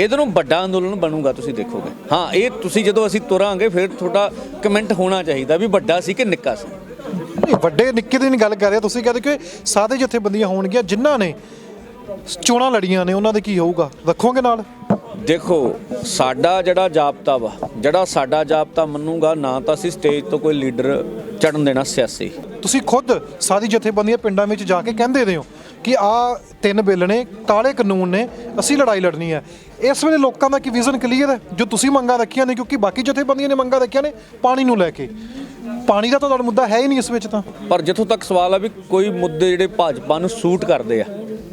ਇਹਦੇ ਨੂੰ ਵੱਡਾ ਅੰਦੋਲਨ ਬਣੂਗਾ ਤੁਸੀਂ ਦੇਖੋਗੇ। ਹਾਂ ਇਹ ਤੁਸੀਂ ਜਦੋਂ ਅਸੀਂ ਤੁਰਾਂਗੇ ਫਿਰ ਤੁਹਾਡਾ ਕਮੈਂਟ ਹੋਣਾ ਚਾਹੀਦਾ ਵੀ ਵੱਡਾ ਸੀ ਕਿ ਨਿੱਕਾ ਸੀ? ਨਹੀਂ ਵੱਡੇ ਨਿੱਕੇ ਦੀ ਨਹੀਂ ਗੱਲ ਕਰ ਰਹੇ। ਤੁਸੀਂ ਕਹਿੰਦੇ ਕਿ ਸਾਦੇ ਜਥੇਬੰਦੀਆਂ ਹੋਣਗੀਆਂ ਜਿਨ੍ਹਾਂ ਨੇ ਚੋਣਾਂ ਲੜੀਆਂ ਨੇ ਉਹਨਾਂ ਦੇ ਕੀ ਹੋਊਗਾ? ਰੱਖੋਗੇ ਨਾਲ? ਦੇਖੋ ਸਾਡਾ ਜਿਹੜਾ ਜਾਬਤਾ ਵਾ ਜਿਹੜਾ ਸਾਡਾ ਜਾਬਤਾ ਮੰਨੂਗਾ ਨਾ ਤਾਂ ਅਸੀਂ ਸਟੇਜ ਤੋਂ ਕੋਈ ਲੀਡਰ ਚੜਨ ਦੇਣਾ ਸਿਆਸੀ। ਤੁਸੀਂ ਖੁਦ ਸਾਦੀ ਜਥੇਬੰਦੀਆਂ ਪਿੰਡਾਂ ਵਿੱਚ ਜਾ ਕੇ ਕਹਿੰਦੇ ਰਹੇ ਹੋ ਕਿ ਆ ਤਿੰਨ ਬਿੱਲ ਨੇ ਕਾਲੇ ਕਾਨੂੰਨ ਨੇ ਅਸੀਂ ਲੜਾਈ ਲੜਨੀ ਹੈ। ਇਸ ਵੇਲੇ ਲੋਕਾਂ ਦਾ ਕੀ ਵਿਜ਼ਨ ਕਲੀਅਰ ਹੈ? ਜੋ ਤੁਸੀਂ ਮੰਗਾਂ ਰੱਖੀਆਂ ਨੇ ਕਿਉਂਕਿ ਬਾਕੀ ਜਥੇਬੰਦੀਆਂ ਨੇ ਮੰਗਾਂ ਰੱਖੀਆਂ ਨੇ ਪਾਣੀ ਨੂੰ ਲੈ ਕੇ। ਪਾਣੀ ਦਾ ਤਾਂ ਤੁਹਾਡਾ ਮੁੱਦਾ ਹੈ ਹੀ ਨਹੀਂ ਇਸ ਵਿੱਚ ਤਾਂ। ਪਰ ਜਿੱਥੋਂ ਤੱਕ ਸਵਾਲ ਆ ਵੀ ਕੋਈ ਮੁੱਦੇ ਜਿਹੜੇ ਭਾਜਪਾ ਨੂੰ ਸੂਟ ਕਰਦੇ ਆ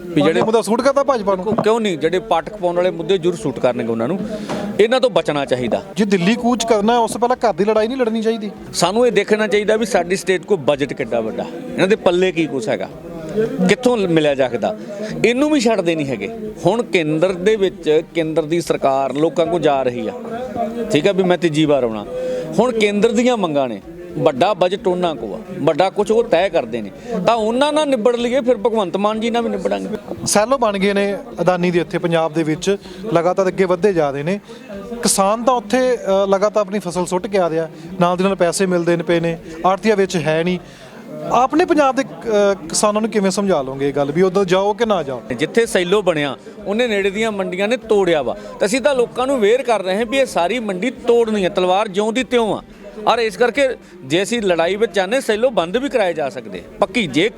ਵੀ ਜਿਹੜੇ ਮੁੱਦਾ ਸੂਟ ਕਰਦਾ ਭਾਜਪਾ ਨੂੰ? ਕਿਉਂ ਨਹੀਂ ਜਿਹੜੇ ਪਾਠਕ ਪਾਉਣ ਵਾਲੇ ਮੁੱਦੇ ਜ਼ਰੂਰ ਸੂਟ ਕਰਨਗੇ ਉਹਨਾਂ ਨੂੰ। ਇਹਨਾਂ ਤੋਂ ਬਚਣਾ ਚਾਹੀਦਾ। ਜੇ ਦਿੱਲੀ ਕੂਚ ਕਰਨਾ ਉਸ ਤੋਂ ਪਹਿਲਾਂ ਘਰ ਦੀ ਲੜਾਈ ਨਹੀਂ ਲੜਨੀ ਚਾਹੀਦੀ। ਸਾਨੂੰ ਇਹ ਦੇਖਣਾ ਚਾਹੀਦਾ ਵੀ ਸਾਡੀ ਸਟੇਟ ਕੋ ਬਜਟ ਕਿੱਡਾ ਵੱਡਾ। ਇਹਨਾਂ ਦੇ ਪੱਲੇ ਕੀ ਕੁਛ ਹੈਗਾ। ਕਿੱਥੋਂ ਮਿਲਿਆ ਜਾਕਦਾ ਇਹਨੂੰ ਵੀ ਛੱਡਦੇ ਨਹੀਂ ਹੈਗੇ। ਹੁਣ ਕੇਂਦਰ ਦੇ ਵਿੱਚ ਕੇਂਦਰ ਦੀ ਸਰਕਾਰ ਲੋਕਾਂ ਕੋ ਜਾ ਰਹੀ ਆ। ਠੀਕ ਆ ਵੀ ਮੈਂ ਤੀਜੀ ਵਾਰ ਆਉਣਾ। ਹੁਣ ਕੇਂਦਰ ਦੀਆਂ ਮੰਗਾਂ ਨੇ। ਵੱਡਾ ਬਜਟ ਉਹਨਾਂ ਕੋ ਆ। ਵੱਡਾ ਕੁਝ ਉਹ ਤੈਅ ਕਰਦੇ ਨੇ। ਤਾਂ ਉਹਨਾਂ ਨਾਲ ਨਿਬੜ ਲਈਏ, ਫਿਰ ਭਗਵੰਤ ਮਾਨ ਜੀ ਨਾਲ ਵੀ ਨਿਬੜਾਂਗੇ। ਸੈਲੋ ਬਣ ਗਏ ਨੇ ਅਦਾਨੀ ਦੇ ਇੱਥੇ ਪੰਜਾਬ ਦੇ ਵਿੱਚ। ਲਗਾਤਾਰ ਅੱਗੇ ਵੱਧਦੇ ਜਾ ਰਹੇ ਨੇ। ਕਿਸਾਨ ਤਾਂ ਉੱਥੇ ਲਗਾਤਾਰ ਆਪਣੀ ਫਸਲ ਸੁੱਟ ਕੇ ਆ ਰਿਹਾ। ਨਾਲ ਦੀ ਨਾਲ ਪੈਸੇ ਮਿਲਦੇ ਨੇ ਪਏ ਨੇ। ਆੜਤੀਆਂ ਵਿੱਚ ਹੈ ਨਹੀਂ। ਆਪਨੇ ਪੰਜਾਬ ਦੇ ਅ, ਕਿਸਾਨਾਂ ਨੂੰ ਕਿਵੇਂ ਸਮਝਾ ਲਓਗੇ ਇਹ ਗੱਲ ਵੀ ਉਦੋਂ ਜਾਓ ਕਿ ਨਾ ਜਾਓ? ਜਿੱਥੇ ਸੈਲੋ ਬਣਿਆ ਉਹਨੇ ਨੇੜੇ ਦੀਆਂ ਮੰਡੀਆਂ ਨੇ ਤੋੜਿਆ ਵਾ। ਤਾਂ ਅਸੀਂ ਤਾਂ ਲੋਕਾਂ ਨੂੰ ਵੇਅਰ ਕਰ ਰਹੇ ਹਾਂ ਵੀ ਇਹ ਸਾਰੀ ਮੰਡੀ ਤੋੜਨੀ ਹੈ ਤਲਵਾਰ ਜਿਉਂ ਦੀ ਤਿਉਂ ਆ। ਔਰ ਇਸ ਕਰਕੇ ਜੇ ਅਸੀਂ ਲੜਾਈ ਵਿੱਚ ਚਾਹੁੰਦੇ ਸੈਲੋ ਬੰਦ ਵੀ ਕਰਾਏ ਜਾ ਸਕਦੇ। ਪੱਕੀ ਜੇ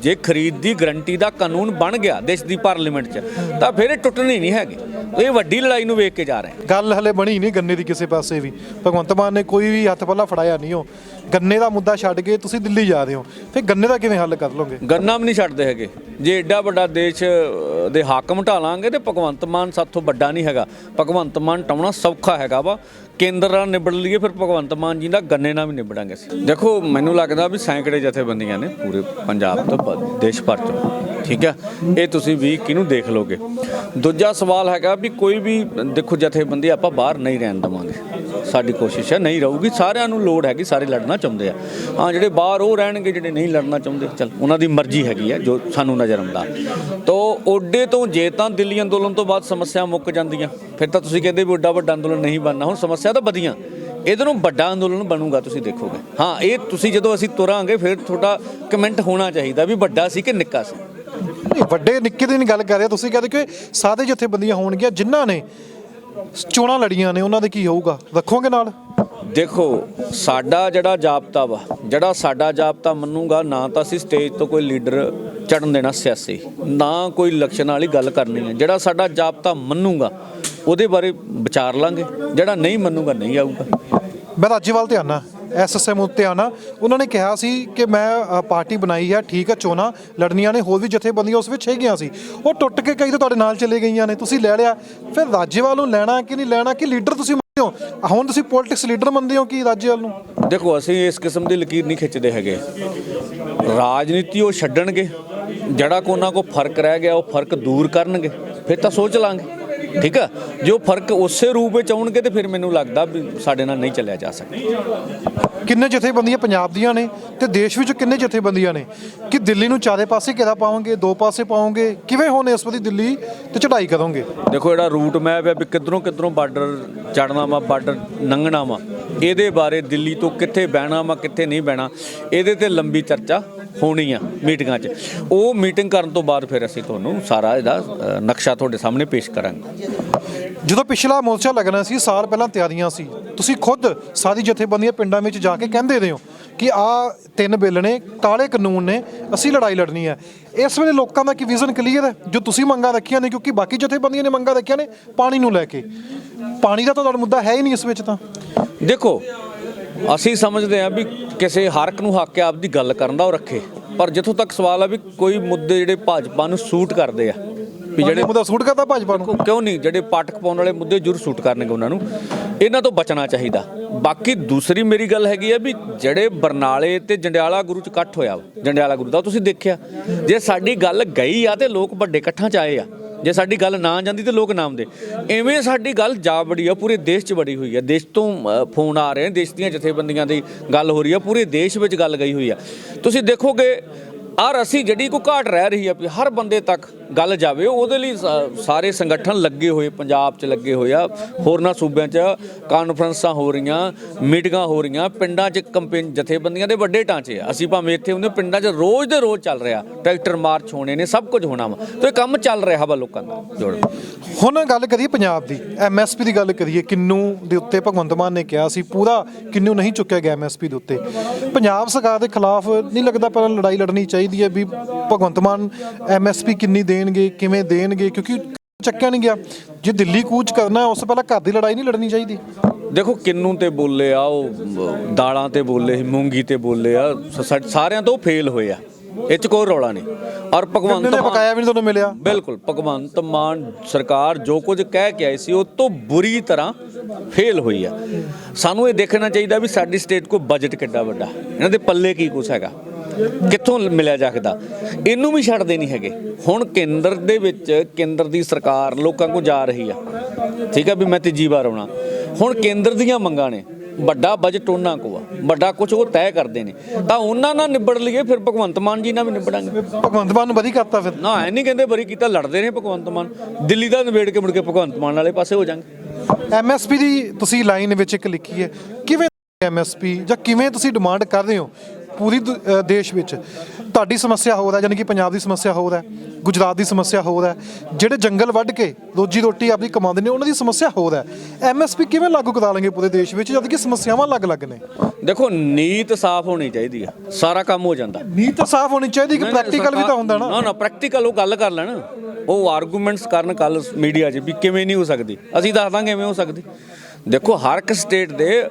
ਜੇ ਖਰੀਦ ਦੀ ਗਰੰਟੀ ਦਾ ਕਾਨੂੰਨ ਬਣ ਗਿਆ ਦੇਸ਼ ਦੀ ਪਾਰਲੀਮੈਂਟ 'ਚ ਤਾਂ ਫਿਰ ਇਹ ਟੁੱਟਣੀ ਨਹੀਂ ਹੈਗੀ। ਇਹ ਵੱਡੀ ਲੜਾਈ ਨੂੰ ਵੇਖ ਕੇ ਜਾ ਰਹੇ ਗੱਲ ਹਲੇ ਬਣੀ ਨਹੀਂ ਗੰਨੇ ਦੀ ਕਿਸੇ ਪਾਸੇ ਵੀ। ਭਗਵੰਤ ਮਾਨ ਨੇ ਕੋਈ ਵੀ ਹੱਥ ਪੱਲਾ ਫੜਾਇਆ ਨਹੀਂ ਉਹ। ਗੰਨੇ ਦਾ ਮੁੱਦਾ ਛੱਡ ਕੇ ਤੁਸੀਂ ਦਿੱਲੀ ਜਾ ਰਹੇ ਹੋ। ਫਿਰ ਗੰਨੇ ਦਾ ਕਿਵੇਂ ਹੱਲ ਕਰ ਲਓਗੇ? ਗੰਨਾ ਵੀ ਨਹੀਂ ਛੱਡਦੇ ਹੈਗੇ। ਜੇ ਐਡਾ ਵੱਡਾ ਦੇਸ਼ ਦੇ ਹਾਕਮ ਢਾਲਾਂਗੇ ਤੇ ਭਗਵੰਤ ਮਾਨ ਸਾਥੋਂ ਵੱਡਾ ਨਹੀਂ ਹੈਗਾ। ਭਗਵੰਤ ਮਾਨ ਟਾਉਣਾ ਸੌਖਾ ਹੈਗਾ ਵਾ। ਕੇਂਦਰ ਨਾਲ ਨਿਬੜ ਲਈਏ, ਫਿਰ ਭਗਵੰਤ ਮਾਨ ਜੀ ਦਾ ਗੰਨੇ ਨਾਲ ਵੀ ਨਿਬੜਾਂਗੇ ਅਸੀਂ। ਦੇਖੋ, ਮੈਨੂੰ ਲੱਗਦਾ ਵੀ ਸੈਂਕੜੇ ਜਥੇਬੰਦੀਆਂ ਨੇ ਪੂਰੇ ਪੰਜਾਬ ਤੋਂ ਦੇਸ਼ ਭਰ ਤੋਂ। ਠੀਕ ਹੈ? ਇਹ ਤੁਸੀਂ ਵੀ ਕਿਹਨੂੰ ਦੇਖ ਲੋਗੇ? ਦੂਜਾ ਸਵਾਲ ਹੈਗਾ ਵੀ ਕੋਈ ਵੀ, ਦੇਖੋ ਜਥੇਬੰਦੀ ਆਪਾਂ ਬਾਹਰ ਨਹੀਂ ਰਹਿਣ ਦਵਾਂਗੇ। ਸਾਡੀ ਕੋਸ਼ਿਸ਼ ਹੈ, ਨਹੀਂ ਰਹੂਗੀ। ਸਾਰਿਆਂ ਨੂੰ ਲੋੜ ਹੈਗੀ, ਸਾਰੇ ਲੜਨਾ ਚਾਹੁੰਦੇ ਆ। ਹਾਂ, ਜਿਹੜੇ ਬਾਹਰ ਉਹ ਰਹਿਣਗੇ, ਜਿਹੜੇ ਨਹੀਂ ਲੜਨਾ ਚਾਹੁੰਦੇ, ਚਲ ਉਹਨਾਂ ਦੀ ਮਰਜ਼ੀ ਹੈਗੀ ਹੈ, ਜੋ ਸਾਨੂੰ ਨਜ਼ਰ ਆਉਂਦਾ। ਤੋ ਓਡੇ ਤੋਂ ਜੇ ਤਾਂ ਦਿੱਲੀ ਅੰਦੋਲਨ ਤੋਂ ਬਾਅਦ ਸਮੱਸਿਆ ਮੁੱਕ ਜਾਂਦੀਆਂ। ਫਿਰ ਤਾਂ ਤੁਸੀਂ ਕਹਿੰਦੇ ਵੀ ਓਡਾ ਵੱਡਾ ਅੰਦੋਲਨ ਨਹੀਂ ਬਣਨਾ। ਹੁਣ ਸਮੱਸਿਆ ਤਾਂ ਵਧੀਆਂ। ਇਹਦੇ ਨੂੰ ਵੱਡਾ ਅੰਦੋਲਨ ਬਣੂਗਾ, ਤੁਸੀਂ ਦੇਖੋਗੇ। ਹਾਂ, ਇਹ ਤੁਸੀਂ ਜਦੋਂ ਅਸੀਂ ਤੁਰਾਂਗੇ, ਫਿਰ ਤੁਹਾਡਾ ਕਮੈਂਟ ਹੋਣਾ ਚਾਹੀਦਾ ਵੀ ਵੱਡਾ ਸੀ ਕਿ ਨਿੱਕਾ ਸੀ। ਨਹੀਂ ਵੱਡੇ ਨਿੱਕੇ ਦੀ ਨਹੀਂ ਗੱਲ ਕਰ ਰਹੇ। ਤੁਸੀਂ ਕਹਿੰਦੇ ਕਿ ਸਾਦੇ ਜਥੇਬੰਦੀਆਂ ਹੋਣਗੀਆਂ ਜਿਨ੍ਹਾਂ ਨੇ ਚੋਣਾਂ ਲੜੀਆਂ ਨੇ ਉਹਨਾਂ ਦੇ ਕੀ ਹੋਊਗਾ? ਰੱਖੋਗੇ ਨਾਲ? ਦੇਖੋ ਸਾਡਾ ਜਿਹੜਾ ਜਾਬਤਾ ਵਾ ਜਿਹੜਾ ਸਾਡਾ ਜਾਬਤਾ ਮੰਨੂਗਾ ਨਾ ਤਾਂ ਅਸੀਂ ਸਟੇਜ ਤੋਂ ਕੋਈ ਲੀਡਰ ਚੜਨ ਦੇਣਾ ਸਿਆਸੀ। ਨਾ ਕੋਈ ਇਲੈਕਸ਼ਨ ਵਾਲੀ ਗੱਲ ਕਰਨੀ ਹੈ। ਜਿਹੜਾ ਸਾਡਾ ਜਾਬਤਾ ਮੰਨੂਗਾ ਉਹਦੇ ਬਾਰੇ ਵਿਚਾਰ ਲਾਂਗੇ। ਜਿਹੜਾ ਨਹੀਂ ਮੰਨੂਗਾ ਨਹੀਂ ਆਊਗਾ। ਮੈਂ ਰਾਜੇਵਾਲ ਤੇ ਆਣਾ ਐਸਐਸਐਮ ਉੱਤੇ ਆਣਾ ਉਹਨਾਂ ਨੇ ਕਿਹਾ ਸੀ ਕਿ ਮੈਂ ਅ, ਪਾਰਟੀ ਬਣਾਈ ਹੈ ਠੀਕ ਹੈ ਚੋਣਾਂ ਲੜਨੀਆਂ ਨੇ ਹੋਰ ਵੀ ਜਥੇਬੰਦੀਆਂ ਉਸ ਵਿੱਚ ਹੈਗੀਆਂ ਸੀ। ਉਹ ਟੁੱਟ ਕੇ ਕਈ ਤਾਂ ਤੁਹਾਡੇ ਨਾਲ ਚਲੇ ਗਈਆਂ ਨੇ ਤੁਸੀਂ ਲੈ ਲਿਆ। ਫਿਰ ਰਾਜੇਵਾਲ ਨੂੰ ਲੈਣਾ ਕਿ ਨਹੀਂ ਲੈਣਾ ਕਿ ਲੀਡਰ ਤੁਸੀਂ ਮੰਨਦੇ ਹੋ? ਹੁਣ ਤੁਸੀਂ ਪੋਲਿਟਿਕਸ ਲੀਡਰ ਮੰਨਦੇ ਹੋ ਕਿ ਰਾਜੇਵਾਲ ਨੂੰ? ਦੇਖੋ ਅਸੀਂ ਇਸ ਕਿਸਮ ਦੀ ਲਕੀਰ ਨਹੀਂ ਖਿੱਚਦੇ ਹੈਗੇ। ਰਾਜਨੀਤੀ ਉਹ ਛੱਡਣਗੇ ਜਿਹੜਾ ਕੋ ਉਹਨਾਂ ਕੋ ਫ਼ਰਕ ਰਹਿ ਗਿਆ ਉਹ ਫ਼ਰਕ ਦੂਰ ਕਰਨਗੇ ਫਿਰ ਤਾਂ ਸੋਚ ਲਾਂਗੇ। ਠੀਕ ਆ? ਜੋ ਫ਼ਰਕ ਉਸੇ ਰੂਪ ਵਿੱਚ ਆਉਣਗੇ ਤੇ ਫਿਰ ਮੈਨੂੰ ਲੱਗਦਾ ਵੀ ਸਾਡੇ ਨਾਲ ਨਹੀਂ ਚੱਲਿਆ ਜਾ ਸਕਦਾ। ਕਿੰਨੇ ਜਥੇਬੰਦੀਆਂ ਪੰਜਾਬ ਦੀਆਂ ਨੇ ਤੇ ਦੇਸ਼ ਵਿੱਚ ਕਿੰਨੇ ਜਥੇਬੰਦੀਆਂ ਨੇ? ਕਿ ਦਿੱਲੀ ਨੂੰ ਚਾਰੇ ਪਾਸੇ ਕਿਹਦਾ ਪਾਓਗੇ ਦੋ ਪਾਸੇ ਪਾਓਗੇ? ਕਿਵੇਂ ਹੁਣ ਇਸ ਵਾਰੀ ਦਿੱਲੀ ਤੇ ਚੜ੍ਹਾਈ ਕਰੋਗੇ? ਦੇਖੋ ਜਿਹੜਾ ਰੂਟ ਮੈਪ ਹੈ ਵੀ ਕਿੱਧਰੋਂ ਕਿੱਧਰੋਂ ਬਾਰਡਰ ਚੜਨਾ ਵਾ ਬਾਰਡਰ ਲੰਘਣਾ ਵਾ ਇਹਦੇ ਬਾਰੇ ਦਿੱਲੀ ਤੋਂ ਕਿੱਥੇ ਬਹਿਣਾ ਵਾ ਕਿੱਥੇ ਨਹੀਂ ਬਹਿਣਾ ਇਹਦੇ ਤੇ ਲੰਬੀ ਚਰਚਾ ਹੋਣੀ ਆ ਮੀਟਿੰਗਾਂ 'ਚ। ਉਹ ਮੀਟਿੰਗ ਕਰਨ ਤੋਂ ਬਾਅਦ ਫਿਰ ਅਸੀਂ ਤੁਹਾਨੂੰ ਸਾਰਾ ਇਹਦਾ ਨਕਸ਼ਾ ਤੁਹਾਡੇ ਸਾਹਮਣੇ ਪੇਸ਼ ਕਰਾਂਗੇ। ਜਦੋਂ ਪਿਛਲਾ ਮੋਰਚਾ ਲੱਗਣਾ ਸੀ ਸਾਲ ਪਹਿਲਾਂ ਤਿਆਰੀਆਂ ਸੀ ਤੁਸੀਂ ਖੁਦ ਸਾਰੀ ਜਥੇਬੰਦੀਆਂ ਪਿੰਡਾਂ ਵਿੱਚ ਜਾ ਕੇ ਕਹਿੰਦੇ ਰਹੇ ਹੋ ਕਿ ਆ ਤਿੰਨ ਬਿੱਲ ਨੇ ਕਾਲੇ ਕਾਨੂੰਨ ਨੇ ਅਸੀਂ ਲੜਾਈ ਲੜਨੀ ਹੈ। ਇਸ ਵੇਲੇ ਲੋਕਾਂ ਦਾ ਕੀ ਵਿਜ਼ਨ ਕਲੀਅਰ ਹੈ? ਜੋ ਤੁਸੀਂ ਮੰਗਾਂ ਰੱਖੀਆਂ ਨੇ ਕਿਉਂਕਿ ਬਾਕੀ ਜਥੇਬੰਦੀਆਂ ਨੇ ਮੰਗਾਂ ਰੱਖੀਆਂ ਨੇ ਪਾਣੀ ਨੂੰ ਲੈ ਕੇ। ਪਾਣੀ ਦਾ ਤਾਂ ਤੁਹਾਡਾ ਮੁੱਦਾ ਹੈ ਹੀ ਨਹੀਂ ਇਸ ਵਿੱਚ ਤਾਂ। ਦੇਖੋ ਅਸੀਂ ਸਮਝਦੇ ਹਾਂ ਵੀ ਕਿਸੇ ਹਰਕ ਨੂੰ ਹੱਕ ਹੈ ਆਪਦੀ ਗੱਲ ਕਰਨ ਦਾ ਉਹ ਰੱਖੇ। ਪਰ ਜਿੱਥੋਂ ਤੱਕ ਸਵਾਲ ਆ ਵੀ ਕੋਈ ਮੁੱਦੇ ਜਿਹੜੇ ਭਾਜਪਾ ਨੂੰ ਸੂਟ ਕਰਦੇ ਆ ਵੀ ਜਿਹੜੇ ਮੁੱਦਾ ਸੂਟ ਕਰਦਾ ਭਾਜਪਾ ਨੂੰ? ਕਿਉਂ ਨਹੀਂ ਜਿਹੜੇ ਪਾਠਕ ਪਾਉਣ ਵਾਲੇ ਮੁੱਦੇ ਜ਼ਰੂਰ ਸੂਟ ਕਰਨਗੇ ਉਹਨਾਂ ਨੂੰ। ਇਹਨਾਂ ਤੋਂ ਬਚਣਾ ਚਾਹੀਦਾ। ਬਾਕੀ ਦੂਸਰੀ ਮੇਰੀ ਗੱਲ ਹੈਗੀ ਆ ਵੀ ਜਿਹੜੇ ਬਰਨਾਲੇ ਤੇ ਜੰਡਿਆਲਾ ਗੁਰੂ ਚ ਇਕੱਠ ਹੋਇਆ ਜੰਡਿਆਲਾ ਗੁਰੂ ਦਾ ਤੁਸੀਂ ਦੇਖਿਆ। ਜੇ ਸਾਡੀ ਗੱਲ ਗਈ ਆ ਤੇ ਲੋਕ ਵੱਡੇ ਇਕੱਠਾਂ ਚ ਆਏ ਆ ਜੇ ਸਾਡੀ ਗੱਲ ਨਾ ਜਾਂਦੀ ਤੇ ਲੋਕ ਨਾਮ ਦੇ। ਐਵੇਂ ਸਾਡੀ ਗੱਲ ਜਾ ਬੜੀ ਆ, ਪੂਰੇ ਦੇਸ਼ 'ਚ ਬੜੀ ਹੋਈ ਆ। ਦੇਸ਼ ਤੋਂ ਫੋਨ ਆ ਰਹੇ ਨੇ, ਦੇਸ਼ ਦੀਆਂ ਜਥੇਬੰਦੀਆਂ ਦੀ ਗੱਲ ਹੋ ਰਹੀ ਆ, ਪੂਰੇ ਦੇਸ਼ ਵਿੱਚ ਗੱਲ ਗਈ ਹੋਈ ਆ। ਤੁਸੀਂ ਦੇਖੋਗੇ ਔਰ ਅਸੀਂ ਜਿਹੜੀ ਕੋ ਘਾਟ ਰਹਿ ਰਹੀ ਆ ਵੀ ਹਰ ਬੰਦੇ ਤੱਕ ਗੱਲ ਜਾਵੇ, ਉਹਦੇ ਲਈ ਸਾ- ਸਾਰੇ ਸੰਗਠਨ ਲੱਗੇ ਹੋਏ, ਪੰਜਾਬ 'ਚ ਲੱਗੇ ਹੋਏ ਆ, ਹੋਰਨਾਂ ਸੂਬਿਆਂ 'ਚ ਕਾਨਫਰੰਸਾਂ ਹੋ ਰਹੀਆਂ, ਮੀਟਿੰਗਾਂ ਹੋ ਰਹੀਆਂ, ਪਿੰਡਾਂ 'ਚ ਕੰਪੇਨ, ਜਥੇਬੰਦੀਆਂ ਦੇ ਵੱਡੇ ਢਾਂਚੇ ਆ। ਅਸੀਂ ਭਾਵੇਂ ਇੱਥੇ ਹੁੰਦੇ, ਪਿੰਡਾਂ 'ਚ ਰੋਜ਼ ਦੇ ਰੋਜ਼ ਚੱਲ ਰਿਹਾ, ਟਰੈਕਟਰ ਮਾਰਚ ਹੋਣੇ ਨੇ, ਸਭ ਕੁਝ ਹੋਣਾ ਵਾ। ਤੇ ਇਹ ਕੰਮ ਚੱਲ ਰਿਹਾ ਵਾ ਲੋਕਾਂ ਦਾ, ਜੋੜ। ਹੁਣ ਗੱਲ ਕਰੀਏ ਪੰਜਾਬ ਦੀ ਐਮਐਸਪੀ ਦੀ ਗੱਲ ਕਰੀਏ, ਕਿੰਨੂ ਦੇ ਉੱਤੇ ਭਗਵੰਤ ਮਾਨ ਨੇ ਕਿਹਾ ਸੀ, ਪੂਰਾ ਕਿੰਨੂ ਨਹੀਂ ਚੁੱਕਿਆ ਗਿਆ ਐਮਐਸਪੀ ਦੇ ਉੱਤੇ। ਪੰਜਾਬ ਸਰਕਾਰ ਦੇ ਖਿਲਾਫ ਨਹੀਂ ਲੱਗਦਾ ਪਹਿਲਾਂ ਲੜਾਈ ਲੜਨੀ ਚਾਹੀਦੀ ਹੈ ਵੀ ਭਗਵੰਤ ਮਾਨ ਐਮਐਸਪੀ ਕਿੰਨੀ ਦੇਣਗੇ ਕਿਵੇਂ ਦੇਣਗੇ ਕਿਉਂਕਿ ਚੱਕਿਆ ਨਹੀਂ ਗਿਆ। ਜੇ ਦਿੱਲੀ ਕੂਚ ਕਰਨਾ ਹੈ ਉਸ ਤੋਂ ਪਹਿਲਾਂ ਘਰ ਦੀ ਲੜਾਈ ਨਹੀਂ ਲੜਨੀ ਚਾਹੀਦੀ। ਦੇਖੋ ਕਿੰਨੂ ਤੇ ਬੋਲੇ ਆ ਉਹ ਦਾਲਾਂ ਤੇ ਬੋਲੇ ਮੂੰਗੀ ਤੇ ਬੋਲੇ ਆ ਸਾਰਿਆਂ ਤੋਂ ਫੇਲ ਹੋਏ ਆ। ਇਹ ਚ ਕੋਈ ਰੌਲਾ ਨਹੀਂ। ਔਰ ਭਗਵੰਤ ਮਾਨ ਬਕਾਇਆ ਵੀ ਨਹੀਂ ਤੁਹਾਨੂੰ ਮਿਲਿਆ? ਬਿਲਕੁਲ ਭਗਵੰਤ ਮਾਨ ਸਰਕਾਰ ਜੋ ਕੁਝ ਕਹਿ ਕੇ ਆਈ ਸੀ ਉਹ ਤੋਂ ਬੁਰੀ ਤਰ੍ਹਾਂ ਫੇਲ ਹੋਈ ਆ। ਸਾਨੂੰ ਇਹ ਦੇਖਣਾ ਚਾਹੀਦਾ ਵੀ ਸਾਡੀ ਸਟੇਟ ਕੋ ਬਜਟ ਕਿੱਡਾ ਵੱਡਾ। ਇਹਨਾਂ ਦੇ ਪੱਲੇ ਕੀ ਕੁਛ ਹੈਗਾ? ਕਿੱਥੋਂ ਮਿਲਿਆ ਜਾਕਦਾ ਇਹਨੂੰ ਵੀ ਛੱਡਦੇ ਨਹੀਂ ਹੈਗੇ। ਹੁਣ ਕੇਂਦਰ ਦੇ ਵਿੱਚ ਕੇਂਦਰ ਦੀ ਸਰਕਾਰ ਲੋਕਾਂ ਕੋ ਜਾ ਰਹੀ ਆ। ਠੀਕ ਆ ਵੀ ਮੈਂ ਤੀਜੀ ਵਾਰ ਆਉਣਾ। ਹੁਣ ਕੇਂਦਰ ਦੀਆਂ ਮੰਗਾਂ ਨੇ। ਵੱਡਾ ਬਜਟ ਉਹਨਾਂ ਕੋ ਆ। ਵੱਡਾ ਕੁਝ ਉਹ ਤੈਅ ਕਰਦੇ ਨੇ। ਤਾਂ ਉਹਨਾਂ ਨਾਲ ਨਿਬੜ ਲਈਏ ਫਿਰ ਭਗਵੰਤ ਮਾਨ ਜੀ ਨਾਲ ਵੀ ਨਿਬੜਾਂਗੇ। ਭਗਵੰਤ ਮਾਨ ਨੂੰ ਵਧੀ ਕਰਤਾ ਫਿਰ। ਨਾ ਐ ਨਹੀਂ ਕਹਿੰਦੇ ਬਰੀ ਕੀਤਾ ਲੜਦੇ ਨੇ ਭਗਵੰਤ ਮਾਨ। ਦਿੱਲੀ ਦਾ ਨਿਬੇੜ ਕੇ ਮੁੜ ਕੇ ਭਗਵੰਤ ਮਾਨ ਵਾਲੇ ਪਾਸੇ ਹੋ ਜਾਣਗੇ। ਐਮਐਸਪੀ ਦੀ ਤੁਸੀਂ ਲਾਈਨ ਵਿੱਚ ਇੱਕ ਲਿਖੀ ਹੈ। ਕਿਵੇਂ ਐਮਐਸਪੀ ਜਾਂ ਕਿਵੇਂ ਤੁਸੀਂ ਡਿਮਾਂਡ ਕਰ ਰਹੇ ਹੋ? ਪੂਰੀ ਦੁ- ਅ, ਦੇਸ਼ ਵਿੱਚ। ਤੁਹਾਡੀ ਸਮੱਸਿਆ ਹੋਰ ਹੈ ਯਾਨੀ ਕਿ ਪੰਜਾਬ ਦੀ ਸਮੱਸਿਆ ਹੋਰ ਹੈ ਗੁਜਰਾਤ ਦੀ ਸਮੱਸਿਆ ਹੋਰ ਹੈ। ਜਿਹੜੇ ਜੰਗਲ ਵੱਢ ਕੇ ਰੋਜੀ ਰੋਟੀ ਆਪਣੀ ਕਮਾਉਂਦੇ ਨੇ ਉਹਨਾਂ ਦੀ ਸਮੱਸਿਆ ਹੋਰ ਹੈ। ਐਮਐਸਪੀ ਕਿਵੇਂ ਲਾਗੂ ਕਰਾ ਲਾਂਗੇ ਪੂਰੇ ਦੇਸ਼ ਵਿੱਚ ਜਦ ਕਿ ਸਮੱਸਿਆਵਾਂ ਅਲੱਗ-ਅਲੱਗ ਨੇ? ਦੇਖੋ ਨੀਤ ਸਾਫ਼ ਹੋਣੀ ਚਾਹੀਦੀ ਆ। ਸਾਰਾ ਕੰਮ ਹੋ ਜਾਂਦਾ। ਨੀਤ ਤਾਂ ਸਾਫ਼ ਹੋਣੀ ਚਾਹੀਦੀ ਕਿ ਪ੍ਰੈਕਟੀਕਲ ਵੀ ਤਾਂ ਹੁੰਦਾ ਨਾ? ਨਾ ਨਾ ਪ੍ਰੈਕਟੀਕਲ ਉਹ ਗੱਲ ਕਰ ਲੈਣ। ਉਹ ਆਰਗੂਮੈਂਟਸ ਕਰਨ ਕੱਲ ਮੀਡੀਆ 'ਚ ਵੀ ਕਿਵੇਂ ਨਹੀਂ ਹੋ ਸਕਦੀ। ਅਸੀਂ ਦੱਸ ਦਾਂਗੇ ਕਿਵੇਂ ਹੋ ਸਕਦੀ। ਦੇਖੋ ਹਰ ਇੱਕ ਸਟੇਟ ਦੇ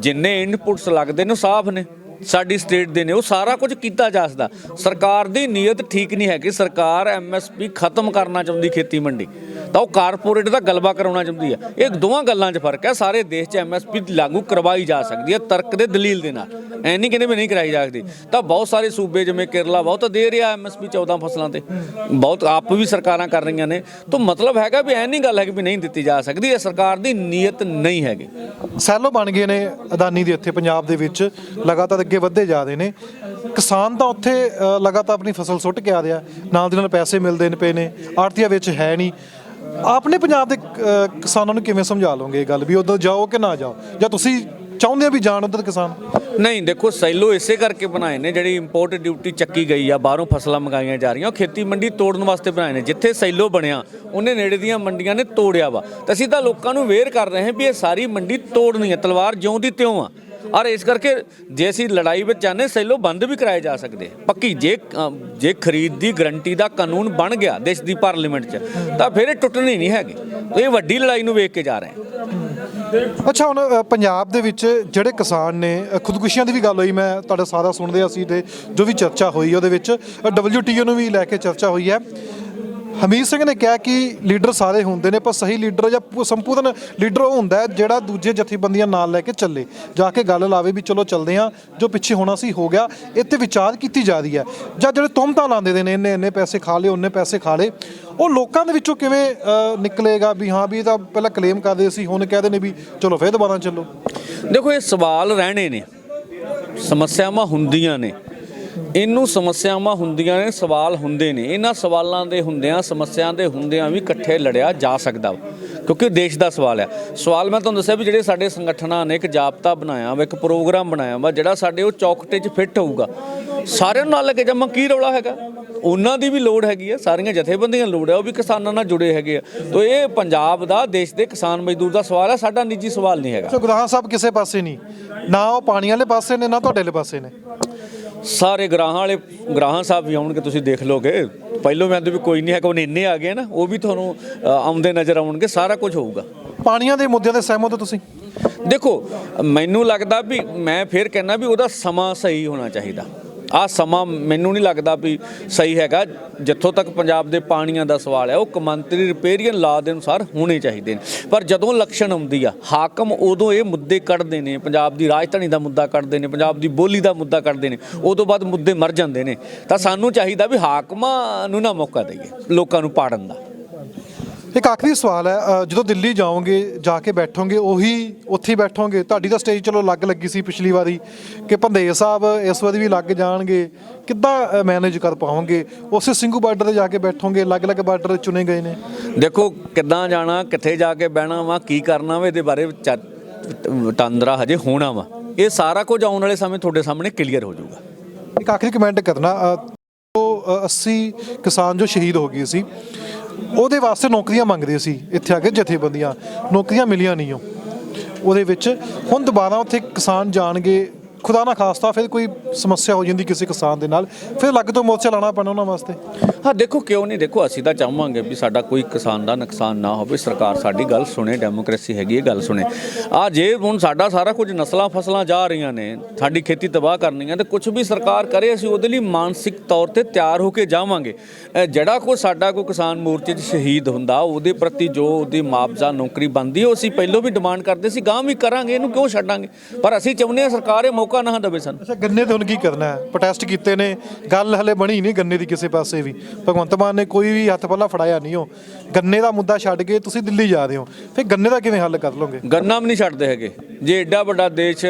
ਜਿੰਨੇ ਇਨਪੁਟਸ ਲੱਗਦੇ ਨੇ ਉਹ ਸਾਫ਼ ਨੇ। ਸਾਡੀ ਸਟੇਟ ਦੇ ਨੇ, ਉਹ ਸਾਰਾ ਕੁਝ ਕੀਤਾ ਜਾ ਸਕਦਾ। ਸਰਕਾਰ ਦੀ ਨੀਅਤ ਠੀਕ ਨਹੀਂ ਹੈ ਕਿ ਸਰਕਾਰ ਐਮਐਸਪੀ ਖਤਮ ਕਰਨਾ ਚਾਹੁੰਦੀ ਖੇਤੀ ਮੰਡੀ ਤਾਂ ਉਹ ਕਾਰਪੋਰੇਟ ਦਾ ਗਲਬਾ ਕਰਾਉਣਾ ਚਾਹੁੰਦੀ ਹੈ ਇਹ ਦੋਵਾਂ ਗੱਲਾਂ 'ਚ ਫ਼ਰਕ ਹੈ। ਸਾਰੇ ਦੇਸ਼ 'ਚ ਐਮਐਸਪੀ ਲਾਗੂ ਕਰਵਾਈ ਜਾ ਸਕਦੀ ਹੈ ਤਰਕ ਦੇ ਦਲੀਲ ਦੇ ਨਾਲ। ਐ ਨਹੀਂ ਕਹਿੰਦੇ ਵੀ ਨਹੀਂ ਕਰਾਈ ਜਾ ਸਕਦੀ। ਤਾਂ ਬਹੁਤ ਸਾਰੇ ਸੂਬੇ ਜਿਵੇਂ ਕੇਰਲਾ ਬਹੁਤ ਦੇ ਰਿਹਾ ਐਮਐਸਪੀ 14 ਫਸਲਾਂ ਤੇ। ਬਹੁਤ ਆਪ ਵੀ ਸਰਕਾਰਾਂ ਕਰ ਰਹੀਆਂ ਨੇ। ਤਾਂ ਮਤਲਬ ਹੈਗਾ ਵੀ ਐ ਨਹੀਂ ਗੱਲ ਹੈ ਕਿ ਵੀ ਨਹੀਂ ਦਿੱਤੀ ਜਾ ਸਕਦੀ। ਇਹ ਸਰਕਾਰ ਦੀ ਨੀਅਤ ਨਹੀਂ ਹੈਗੀ। ਸੈਲੋ ਬਣ ਗਏ ਨੇ ਅਦਾਨੀ ਦੇ ਇੱਥੇ ਪੰਜਾਬ ਦੇ ਵਿੱਚ। ਲਗਾਤਾਰ ਅੱਗੇ ਵਧਦੇ ਜਾ ਰਹੇ ਨੇ। ਕਿਸਾਨ ਤਾਂ ਉੱਥੇ ਲਗਾਤਾਰ ਆਪਣੀ ਫਸਲ ਸੁੱਟ ਕੇ ਆ ਰਿਹਾ। ਨਾਲ ਦੇ ਨਾਲ ਪੈਸੇ ਮਿਲਦੇ ਨੇ ਪਏ ਨੇ। ਆੜਤੀਆਂ ਵਿੱਚ ਹੈ ਨਹੀਂ। ਆਪਨੇ ਪੰਜਾਬ ਦੇ ਅ, ਕਿਸਾਨਾਂ ਨੂੰ ਕਿਵੇਂ ਸਮਝਾ ਲਓਗੇ ਇਹ ਗੱਲ ਵੀ ਉਧਰ ਜਾਓ ਕਿ ਨਾ ਜਾਓ? ਜਾਂ ਤੁਸੀਂ ਚਾਹੁੰਦੇ ਹੋ ਵੀ ਜਾਣ ਉਧਰ ਕਿਸਾਨ? ਨਹੀਂ ਦੇਖੋ ਸੈਲੋ ਇਸੇ ਕਰਕੇ ਬਣਾਏ ਨੇ ਜਿਹੜੀ ਇੰਪੋਰਟ ਡਿਊਟੀ ਚੱਕੀ ਗਈ ਆ ਬਾਹਰੋਂ ਫਸਲਾਂ ਮੰਗਾਈਆਂ ਜਾ ਰਹੀਆਂ ਉਹ ਖੇਤੀ ਮੰਡੀ ਤੋੜਨ ਵਾਸਤੇ ਬਣਾਏ ਨੇ ਜਿੱਥੇ ਸੈਲੋ ਬਣਿਆ ਉਹਨੇ ਨੇੜੇ ਦੀਆਂ ਮੰਡੀਆਂ ਨੇ ਤੋੜਿਆ ਵਾ। ਤਾਂ ਅਸੀਂ ਤਾਂ ਲੋਕਾਂ ਨੂੰ ਵੇਅਰ ਕਰ ਰਹੇ ਹਾਂ ਵੀ ਇਹ ਸਾਰੀ ਮੰਡੀ ਤੋੜਨੀ ਹੈ ਤਲਵਾਰ ਜਿਉਂ ਦੀ ਤਿਉਂ ਆ। ਔਰ ਇਸ ਕਰਕੇ ਜੇ ਅਸੀਂ ਲੜਾਈ ਵਿੱਚ ਜਾਂਦੇ, ਸੈਲੋ ਬੰਦ ਵੀ ਕਰਾਏ ਜਾ ਸਕਦੇ। ਪੱਕੀ ਜੇ ਜੇ ਖਰੀਦ ਦੀ ਗਰੰਟੀ ਦਾ ਕਾਨੂੰਨ ਬਣ ਗਿਆ ਦੇਸ਼ ਦੀ ਪਾਰਲੀਮੈਂਟ 'ਚ, ਤਾਂ ਫਿਰ ਇਹ ਟੁੱਟਣੀ ਨਹੀਂ ਹੈਗੀ। ਇਹ ਵੱਡੀ ਲੜਾਈ ਨੂੰ ਵੇਖ ਕੇ ਜਾ ਰਹੇ ਹਾਂ। ਅੱਛਾ, ਹੁਣ ਪੰਜਾਬ ਦੇ ਵਿੱਚ ਜਿਹੜੇ ਕਿਸਾਨ ਨੇ ਖੁਦਕੁਸ਼ੀਆਂ ਦੀ ਵੀ ਗੱਲ ਹੋਈ, ਮੈਂ ਤੁਹਾਡਾ ਸਾਰਾ ਸੁਣਦੇ ਅਸੀਂ ਤੇ ਜੋ ਵੀ ਚਰਚਾ ਹੋਈ ਉਹਦੇ ਵਿੱਚ WTO ਨੂੰ ਵੀ ਲੈ ਕੇ ਚਰਚਾ ਹੋਈ ਹੈ। ਹਮੀਦ ਸਿੰਘ ਨੇ ਕਿਹਾ ਕਿ ਲੀਡਰ ਸਾਰੇ ਹੁੰਦੇ ਨੇ ਪਰ ਸਹੀ ਲੀਡਰ ਜਾਂ ਪੂ- ਸੰਪੂਰਨ ਲੀਡਰ ਉਹ ਹੁੰਦਾ ਹੈ ਜਿਹੜਾ ਦੂਜੇ ਜਥੇਬੰਦੀਆਂ ਨਾਲ ਲੈ ਕੇ ਚੱਲੇ। ਜਾ ਕੇ ਗੱਲ ਲਾਵੇ ਵੀ ਚਲੋ ਚੱਲਦੇ ਹਾਂ ਜੋ ਪਿੱਛੇ ਹੋਣਾ ਸੀ ਹੋ ਗਿਆ ਇਹ ਤੇ ਵਿਚਾਰ ਕੀਤੀ ਜਾ ਰਹੀ ਹੈ। ਜਾਂ ਜਿਹੜੇ ਤੁਮਤਾਂ ਲਾਉਂਦੇ ਦੇ ਨੇ ਇੰਨੇ ਇੰਨੇ ਪੈਸੇ ਖਾ ਲਏ ਉਹਨੇ ਪੈਸੇ ਖਾ ਲਏ ਉਹ ਲੋਕਾਂ ਦੇ ਵਿੱਚੋਂ ਕਿਵੇਂ ਅ, ਨਿਕਲੇਗਾ ਵੀ ਹਾਂ ਵੀ ਇਹ ਤਾਂ ਪਹਿਲਾਂ ਕਲੇਮ ਕਰਦੇ ਸੀ ਹੁਣ ਕਹਿੰਦੇ ਨੇ ਵੀ ਚਲੋ ਫੇਰ ਦੁਬਾਰਾ ਚੱਲੋ। ਦੇਖੋ ਇਹ ਸਵਾਲ ਰਹਿਣੇ ਨੇ ਸਮੱਸਿਆਵਾਂ ਹੁੰਦੀਆਂ ਨੇ। ਇਹਨੂੰ ਸਮੱਸਿਆਵਾਂ ਹੁੰਦੀਆਂ ਨੇ, ਸਵਾਲ ਹੁੰਦੇ ਨੇ। ਇਹਨਾਂ ਸਵਾਲਾਂ ਦੇ ਹੁੰਦਿਆਂ ਸਮੱਸਿਆ ਦੇ ਹੁੰਦਿਆਂ ਵੀ ਇਕੱਠੇ ਲੜਿਆ ਜਾ ਸਕਦਾ ਵਾ। ਕਿਉਂਕਿ ਦੇਸ਼ ਦਾ ਸਵਾਲ ਹੈ ਸਵਾਲ ਮੈਂ ਤੁਹਾਨੂੰ ਦੱਸਿਆ ਵੀ ਜਿਹੜੇ ਸਾਡੇ ਸੰਗਠਨਾਂ ਨੇ ਇੱਕ ਜਾਬਤਾ ਬਣਾਇਆ ਵਾ, ਇੱਕ ਪ੍ਰੋਗਰਾਮ ਬਣਾਇਆ ਵਾ, ਜਿਹੜਾ ਸਾਡੇ ਉਹ ਚੌਕਟੇ 'ਚ ਫਿੱਟ ਹੋਊਗਾ। ਸਾਰਿਆਂ ਨੂੰ ਨਾਲ ਲੈ ਕੇ ਜਾਵਾਂ, ਕੀ ਰੌਲਾ ਹੈਗਾ? ਉਹਨਾਂ ਦੀ ਵੀ ਲੋੜ ਹੈਗੀ ਆ, ਸਾਰੀਆਂ ਜਥੇਬੰਦੀਆਂ ਦੀ ਲੋੜ ਹੈ ਉਹ ਵੀ ਕਿਸਾਨਾਂ ਨਾਲ ਜੁੜੇ ਹੈਗੇ ਆ। ਤੋ ਇਹ ਪੰਜਾਬ ਦਾ, ਦੇਸ਼ ਦੇ ਕਿਸਾਨ ਮਜ਼ਦੂਰ ਦਾ ਸਵਾਲ ਹੈ ਸਾਡਾ ਨਿੱਜੀ ਸਵਾਲ ਨਹੀਂ ਹੈਗਾ। ਸੋ ਗੁਰਦਾਸ ਸਾਹਿਬ, ਕਿਸੇ ਪਾਸੇ ਨਹੀਂ। ਨਾ ਉਹ ਪਾਣੀ ਵਾਲੇ ਪਾਸੇ ਨੇ, ਨਾ ਤੁਹਾਡੇ ਵਾਲੇ ਪਾਸੇ ਨੇ। ਸਾਰੇ ਗ੍ਰਾਹਾਂ ਵਾਲੇ ਗ੍ਰਾਹਾਂ ਸਾਹਿਬ ਵੀ ਆਉਣਗੇ ਤੁਸੀਂ ਦੇਖ ਲੋਗੇ ਪਹਿਲੋਂ ਮੈਂ ਤਾਂ ਵੀ ਕੋਈ ਨਹੀਂ ਹੈਗਾ ਉਹਨੇ ਇੰਨੇ ਆ ਗਏ ਨਾ ਉਹ ਵੀ ਤੁਹਾਨੂੰ ਆਉਂਦੇ ਨਜ਼ਰ ਆਉਣਗੇ ਸਾਰਾ ਕੁਝ ਹੋਊਗਾ। ਪਾਣੀਆਂ ਦੇ ਮੁੱਦਿਆਂ ਤੇ ਸਹਿਮਤ ਹੋ ਤੁਸੀਂ? ਦੇਖੋ ਮੈਨੂੰ ਲੱਗਦਾ ਵੀ ਮੈਂ ਫਿਰ ਕਹਿਣਾ ਵੀ ਉਹਦਾ ਸਮਾਂ ਸਹੀ ਹੋਣਾ ਚਾਹੀਦਾ। ਆ ਸਮਾਂ ਮੈਨੂੰ ਨਹੀਂ ਲੱਗਦਾ ਵੀ ਸਹੀ ਹੈਗਾ। ਜਿੱਥੋਂ ਤੱਕ ਪੰਜਾਬ ਦੇ ਪਾਣੀਆਂ ਦਾ ਸਵਾਲ ਹੈ, ਉਹ ਕਮੰਤਰੀ ਰਿਪੇਰੀਅਨ ਲਾ ਦੇ ਅਨੁਸਾਰ ਹੋਣੇ ਚਾਹੀਦੇ ਨੇ। ਪਰ ਜਦੋਂ ਇਲੈਕਸ਼ਨ ਆਉਂਦੀ ਆ, ਹਾਕਮ ਉਦੋਂ ਇਹ ਮੁੱਦੇ ਕੱਢਦੇ ਨੇ, ਪੰਜਾਬ ਦੀ ਰਾਜਧਾਨੀ ਦਾ ਮੁੱਦਾ ਕੱਢਦੇ ਨੇ, ਪੰਜਾਬ ਦੀ ਬੋਲੀ ਦਾ ਮੁੱਦਾ ਕੱਢਦੇ ਨੇ, ਉਦੋਂ ਬਾਅਦ ਮੁੱਦੇ ਮਰ ਜਾਂਦੇ ਨੇ। ਤਾਂ ਸਾਨੂੰ ਚਾਹੀਦਾ ਵੀ ਹਾਕਮਾਂ ਨੂੰ ਨਾ ਮੌਕਾ ਦਈਏ, ਲੋਕਾਂ ਨੂੰ ਪਾੜਨ ਦਾ। ਇੱਕ ਆਖਰੀ ਸਵਾਲ ਹੈ ਅ, ਜਦੋਂ ਦਿੱਲੀ ਜਾਓਗੇ ਜਾ ਕੇ ਬੈਠੋਗੇ ਉਹੀ ਉੱਥੇ ਹੀ ਬੈਠੋਗੇ। ਤੁਹਾਡੀ ਤਾਂ ਸਟੇਜ ਚਲੋ ਲੱਗ ਲੱਗੀ ਸੀ ਪਿਛਲੀ ਵਾਰੀ ਕਿ ਭੰਦੇਰ ਸਾਹਿਬ ਇਸ ਵਾਰੀ ਵੀ ਲੱਗ ਜਾਣਗੇ। ਕਿੱਦਾਂ ਮੈਨੇਜ ਕਰ ਪਾਓਗੇ? ਉਸੇ ਸਿੰਘੂ ਬਾਰਡਰ ਤੇ ਜਾ ਕੇ ਬੈਠੋਗੇ ਅਲੱਗ-ਅਲੱਗ ਬਾਰਡਰ ਚੁਣੇ ਗਏ ਨੇ। ਦੇਖੋ ਕਿੱਦਾਂ ਜਾਣਾ ਕਿੱਥੇ ਜਾ ਕੇ ਬਹਿਣਾ ਵਾ ਕੀ ਕਰਨਾ ਵਾ ਇਹਦੇ ਬਾਰੇ ਟਾਂਦਰਾ ਹਜੇ ਹੋਣਾ ਵਾ। ਇਹ ਸਾਰਾ ਕੁਝ ਆਉਣ ਵਾਲੇ ਸਮੇਂ ਤੁਹਾਡੇ ਸਾਹਮਣੇ ਕਲੀਅਰ ਹੋ ਜਾਊਗਾ। ਇੱਕ ਆਖਰੀ ਕਮੈਂਟ ਕਰਨਾ ਅ, ਉਹ ਅ, 80 ਕਿਸਾਨ ਜੋ ਸ਼ਹੀਦ ਹੋ ਗਏ ਸੀ ਉਹਦੇ ਵਾਸਤੇ ਨੌਕਰੀਆਂ ਮੰਗਦੇ ਸੀ ਇੱਥੇ ਆ ਕੇ ਜਥੇਬੰਦੀਆਂ। ਨੌਕਰੀਆਂ ਮਿਲੀਆਂ ਨਹੀਂ ਉਹ। ਉਹਦੇ ਵਿੱਚ ਹੁਣ ਦੁਬਾਰਾ ਉੱਥੇ ਕਿਸਾਨ ਜਾਣਗੇ ਖੁਦਾ ਨਾ ਖਾਸਤਾ, ਫਿਰ ਕੋਈ ਸਮੱਸਿਆ ਹੋ ਜਾਂਦੀ ਕਿਸੇ ਕਿਸਾਨ ਦੇ ਨਾਲ, ਫਿਰ ਅਲੱਗ ਤੋਂ ਮੋਰਚਾ ਲਾਣਾ ਪੈਣਾ ਉਹਨਾਂ ਵਾਸਤੇ। ਹਾਂ, ਦੇਖੋ ਕਿਉਂ ਨਹੀਂ, ਦੇਖੋ ਅਸੀਂ ਤਾਂ ਚਾਹਾਂਗੇ ਵੀ ਸਾਡਾ ਕੋਈ ਕਿਸਾਨ ਦਾ ਨੁਕਸਾਨ ਨਾ ਹੋਵੇ। ਸਰਕਾਰ ਸਾਡੀ ਗੱਲ ਸੁਣੇ, ਡੈਮੋਕ੍ਰੇਸੀ ਹੈਗੀ ਇਹ ਗੱਲ ਸੁਣੇ। ਆ ਜੇ ਹੁਣ ਸਾਡਾ ਸਾਰਾ ਕੁਝ ਨਸਲਾਂ ਫਸਲਾਂ ਜਾ ਰਹੀਆਂ ਨੇ, ਸਾਡੀ ਖੇਤੀ ਤਬਾਹ ਕਰਨੀਆਂ ਤੇ ਕੁਝ ਵੀ ਸਰਕਾਰ ਕਰੇ, ਅਸੀਂ ਉਹਦੇ ਲਈ ਮਾਨਸਿਕ ਤੌਰ ਤੇ ਤਿਆਰ ਹੋ ਕੇ ਜਾਵਾਂਗੇ। ਜਿਹੜਾ ਕੋਈ ਸਾਡਾ ਕੋਈ ਕਿਸਾਨ ਮੋਰਚੇ 'ਚ ਸ਼ਹੀਦ ਹੁੰਦਾ, ਉਹਦੇ ਪ੍ਰਤੀ ਜੋ ਉਹਦੀ ਮੁਆਵਜ਼ਾ ਨੌਕਰੀ ਬਣਦੀ, ਉਹ ਅਸੀਂ ਪਹਿਲਾਂ ਵੀ ਡਿਮਾਂਡ ਕਰਦੇ ਸੀ ਗਾਂ ਵੀ ਕਰਾਂਗੇ, ਇਹਨੂੰ ਕਿਉਂ ਛੱਡਾਂਗੇ? ਪਰ ਅਸੀਂ ਚਾਹੁੰਦੇ ਹਾਂ ਸਰਕਾਰ ਇਹ ਮੌਕਾ ਨਾ ਦੇਵੇ ਸਾਨੂੰ। ਅੱਛਾ ਗੰਨੇ ਤੇ ਹੁਣ ਕੀ ਕਰਨਾ ਹੈ? ਪ੍ਰੋਟੈਸਟ ਕੀਤੇ ਨੇ। ਗੱਲ ਹਲੇ ਬਣੀ ਨਹੀਂ ਗੰਨੇ ਦੀ ਕਿਸੇ ਪਾਸੇ ਵੀ। ਭਗਵੰਤ ਮਾਨ ਨੇ ਕੋਈ ਵੀ ਹੱਥ ਪੱਲਾ ਫੜਾਇਆ ਨਹੀਂ ਉਹ। ਗੰਨੇ ਦਾ ਮੁੱਦਾ ਛੱਡ ਕੇ ਤੁਸੀਂ ਦਿੱਲੀ ਜਾ ਰਹੇ ਹੋ। ਫਿਰ ਗੰਨੇ ਦਾ ਕਿਵੇਂ ਹੱਲ ਕਰ ਲਓਗੇ? ਗੰਨਾ ਵੀ ਨਹੀਂ ਛੱਡਦੇ ਹੈਗੇ। ਜੇ ਏਡਾ ਵੱਡਾ ਦੇਸ਼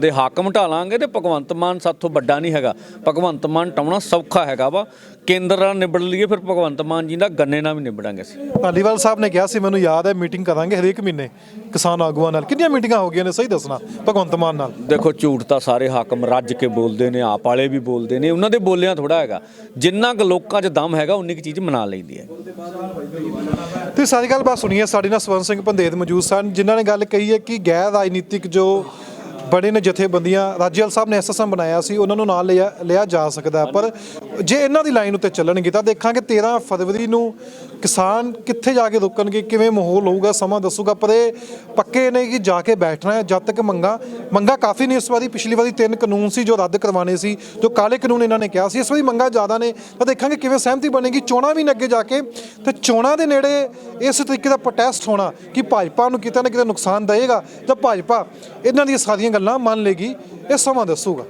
ਦੇ ਹਾਕਮ ਢਾਲਾਂਗੇ ਤੇ ਭਗਵੰਤ ਮਾਨ ਸਾਥੋਂ ਵੱਡਾ ਨਹੀਂ ਹੈਗਾ। ਭਗਵੰਤ ਮਾਨ ਟਾਉਣਾ ਸੌਖਾ ਹੈਗਾ ਵਾ। ਕੇਂਦਰ ਨਾਲ ਨਿਬੜ ਲਈਏ ਫਿਰ ਭਗਵੰਤ ਮਾਨ ਜੀ ਦਾ ਗੰਨੇ ਨਾਲ ਵੀ ਨਿਬੜਾਂਗੇ ਅਸੀਂ। ਧਾਲੀਵਾਲ ਸਾਹਿਬ ਨੇ ਕਿਹਾ ਸੀ ਮੈਨੂੰ ਯਾਦ ਹੈ ਮੀਟਿੰਗ ਕਰਾਂਗੇ ਹਰੇਕ ਮਹੀਨੇ ਕਿਸਾਨ ਆਗੂਆਂ ਨਾਲ। ਕਿੰਨੀਆਂ ਮੀਟਿੰਗਾਂ ਹੋ ਗਈਆਂ ਨੇ ਸਹੀ ਦੱਸਣਾ ਭਗਵੰਤ ਮਾਨ ਨਾਲ? ਦੇਖੋ ਝੂਠ ਤਾਂ ਸਾਰੇ ਹਾਕਮ ਰੱਜ ਕੇ ਬੋਲਦੇ ਨੇ ਆਪ ਵਾਲੇ ਵੀ ਬੋਲਦੇ ਨੇ ਉਹਨਾਂ ਦੇ ਬੋਲਿਆਂ ਥੋੜਾ ਹੈਗਾ। ਜਿੰਨਾ ਕੁ ਲੋਕਾਂ 'ਚ ਦਮ ਹੈਗਾ ਉਨੀ ਕੁ ਚੀਜ਼ ਮਨਾ ਲਈਦੀ ਹੈ। ਤੇ ਸਾਰੀ ਗੱਲ ਬਾਤ ਸੁਣੀਏ ਸਾਡੇ ਨਾਲ ਸਵਰਨ ਸਿੰਘ ਪੰਦੇਤ ਮੌਜੂਦ ਸਨ ਜਿਨ੍ਹਾਂ ਨੇ ਗੱਲ ਕਹੀ ਹੈ ਕਿ ਗੈਰ ਰਾਜਨੀਤਿਕ ਜੋ ਬੜੇ ਨੇ ਜਥੇਬੰਦੀਆਂ ਰਾਜੇਵਾਲ ਸਾਹਿਬ ਨੇ ਐਸਐਸਐਮ ਬਣਾਇਆ ਸੀ, ਉਹਨਾਂ ਨੂੰ ਨਾਲ ਲਿਆ ਲਿਆ ਜਾ ਸਕਦਾ ਪਰ ਜੇ ਇਹਨਾਂ ਦੀ ਲਾਈਨ ਉੱਤੇ ਚੱਲਣਗੇ ਤਾਂ ਦੇਖਾਂਗੇ 13 ਫਰਵਰੀ ਨੂੰ ਕਿਸਾਨ ਕਿੱਥੇ ਜਾ ਕੇ ਰੁਕਣਗੇ, ਕਿਵੇਂ ਮਾਹੌਲ ਹੋਊਗਾ, ਸਮਾਂ ਦੱਸੂਗਾ, ਪਰ ਇਹ ਪੱਕੇ ਨੇ ਕਿ ਜਾ ਕੇ ਬੈਠਣਾ ਹੈ, ਜਦ ਤੱਕ ਮੰਗਾ ਮੰਗਾ ਕਾਫੀ ਨੇ ਇਸ ਵਾਰੀ, ਪਿਛਲੀ ਵਾਰੀ ਤਿੰਨ ਕਾਨੂੰਨ ਸੀ ਜੋ ਰੱਦ ਕਰਵਾਣੇ ਸੀ, ਜੋ ਕਾਲੇ ਕਾਨੂੰਨ ਇਹਨਾਂ ਨੇ ਕਿਹਾ ਸੀ। ਇਸ ਵਾਰੀ ਮੰਗਾ ਜ਼ਿਆਦਾ ਨੇ, ਤਾਂ ਦੇਖਾਂਗੇ ਕਿਵੇਂ ਸਹਿਮਤੀ ਬਣੇਗੀ। ਚੋਣਾਂ ਵੀ ਨੇ ਅੱਗੇ ਜਾ ਕੇ, ਤੇ ਚੋਣਾਂ ਦੇ ਨੇੜੇ ਇਸ ਤਰੀਕੇ ਦਾ ਪ੍ਰੋਟੈਸਟ ਹੋਣਾ ਕਿ ਭਾਜਪਾ ਨੂੰ ਕਿਤੇ ਨਾ ਕਿਤੇ ਨੁਕਸਾਨ ਦੇਵੇਗਾ, ਤਾਂ ਭਾਜਪਾ ਇਹਨਾਂ ਦੀਆਂ ਸਾਰੀਆਂ ਗੱਲਾਂ ਮੰਨ ਲੇਗੀ, ਇਹ ਸਮਾਂ ਦੱਸੂਗਾ।